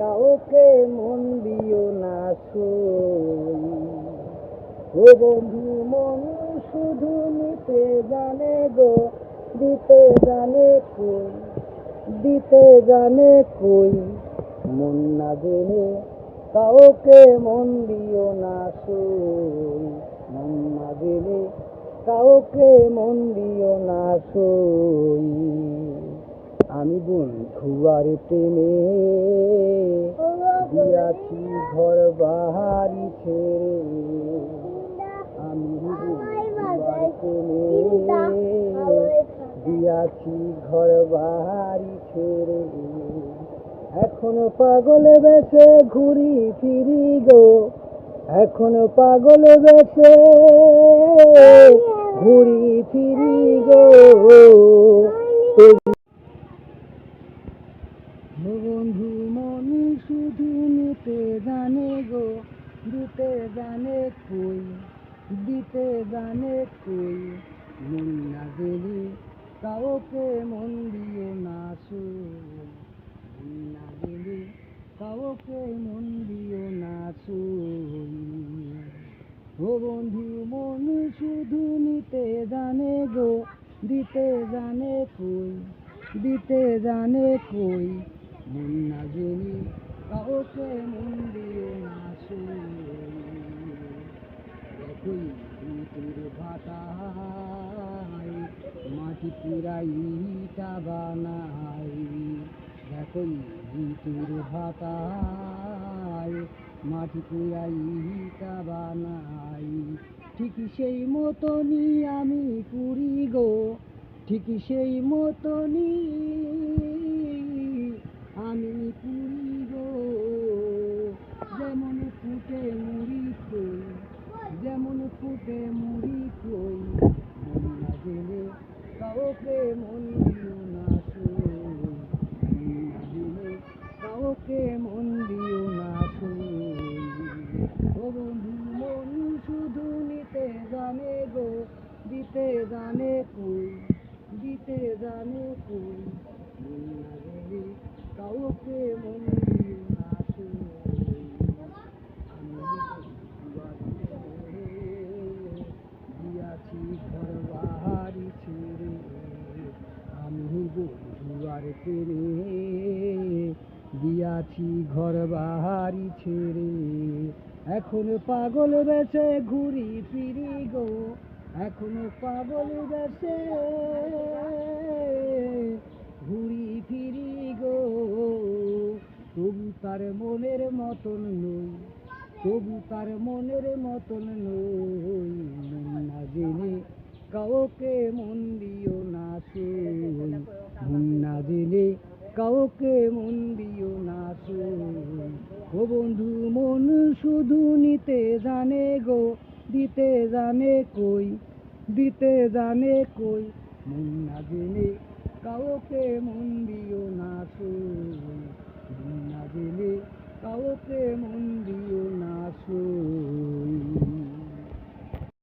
কাউকে মন দিও না সই ও বন্ধু, মন শুধু নিতে জানে গো, দিতে জানে কই, দিতে জানে কই। মন না জেনে কাউকে মন দিও না সই মন না জেনে কাউকে মন দিও না সই আমি বন্ধু আর প্রেমে দিয়াছি ঘর বাহারি ছেড়ে। আমি আর প্রেমে দিয়াছি ঘর বাহারি ছেড়ে। এখনও পাগল বেছে ঘুরি ফিরি গো, এখনও পাগল বেছে ঘুরি ফিরি গো। বন্ধু শুধু নিতে জানে গো, দিতে জানে কই, দিতে জানে কই। মন না গেলে কাউকে মন দিও না সই মন না গেলে কাউকে মন দিও না সই ও বন্ধু, মন শুধু নিতে জানে গো, দিতে জানে কই, দিতে জানে কই। মন কাউকে মন দিও না দেখই ভিতর ভাটাই মাটি পুরাই ইটা বানাই। দেখই ভিতর ভাটাই মাটি পুরাই ইটা বানাই। ঠিক সেই মতনই আমি করি গো। ঠিক সেই মতনই আমি পুরি গো যেমন ফুটে মুড়ি কই যেমন ফুটে মুড়ি কই মন না গেলে কাউকে মন দিও না ও মন শুধু নিতে জানে গো, দিতে জানে কই, দিতে জানে কই মন না গেলে কাউকে মন দিও না সই দিয়াছি ঘর বাহারি ছেড়ে আমি আর পেরে দিয়াছি ঘর বাহারি ছেড়ে। এখন পাগল বেছে ঘুরি ফিরি গো, এখন পাগল বেছে ঘুরি ফিরি গো। তবু তার মনের মতন নই, তবু তার মনের মতন নই। না জেনে কাউকে মন দিও না সই মন না জেনে কাউকে মন দিও না সই ও বন্ধু, মন শুধু নিতে জানে গো, দিতে জানে কই, দিতে জানে কই, মন না জেনে কাউকে মন দিও না সই